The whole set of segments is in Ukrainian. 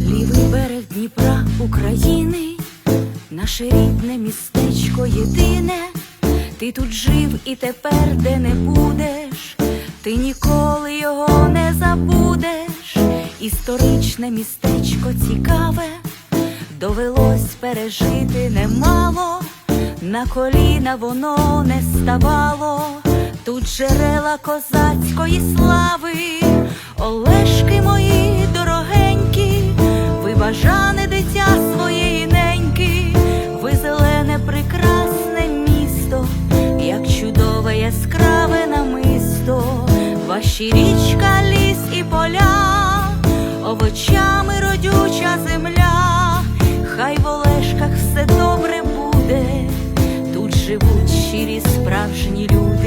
Лівий берег Дніпра України, наше рідне містечко єдине. Ти тут жив і тепер де не будеш, ти ніколи його не забудеш. Історичне містечко цікаве, довелось пережити немало, на коліна воно не ставало, тут джерела козацької слави, Олешки мої дорогенькі, ви бажане дитя своєї неньки, ви зелене прекрасне місто, як чудове яскраве намисто, ваші річка, ліс і поля, овочами родюча земля, хай в Олешках все добре буде, тут живуть щирі справжні люди.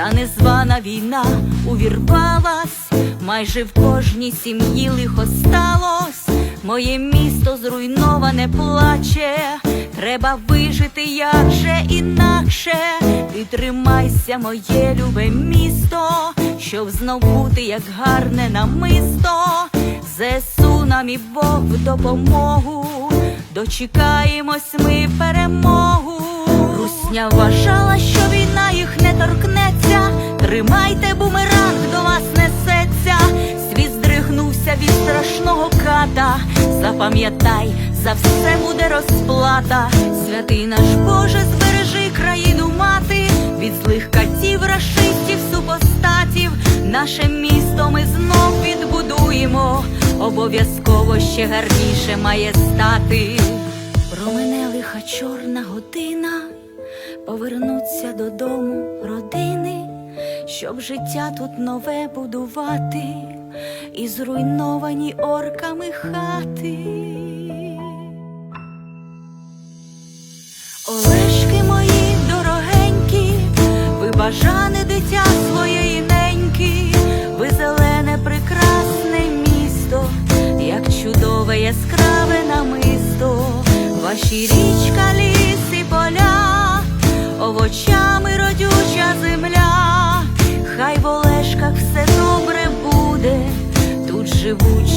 Та незвана війна увірвалась, майже в кожній сім'ї лихо сталось. Моє місто зруйноване плаче, треба вижити як же інакше. Ти моє любе місто, щоб знов бути як гарне намисто. ЗСУ нам і Бог в допомогу, дочекаємось ми перемогу. Русня вважала, що війна Запам'ятай, за все буде розплата. Святий наш Боже, збережи країну мати від злих катів, рашистів, супостатів. Наше місто ми знов відбудуємо. Обов'язково ще гарніше має стати. Промене лиха чорна година, повернуться додому родини, щоб життя тут нове будувати і зруйновані орками хати. Олешки мої дорогенькі, ви бажане дитя своєї неньки, ви зелене прекрасне місто, як чудове яскраве намисто, ваші річка, ліс і поля, овочами живуть.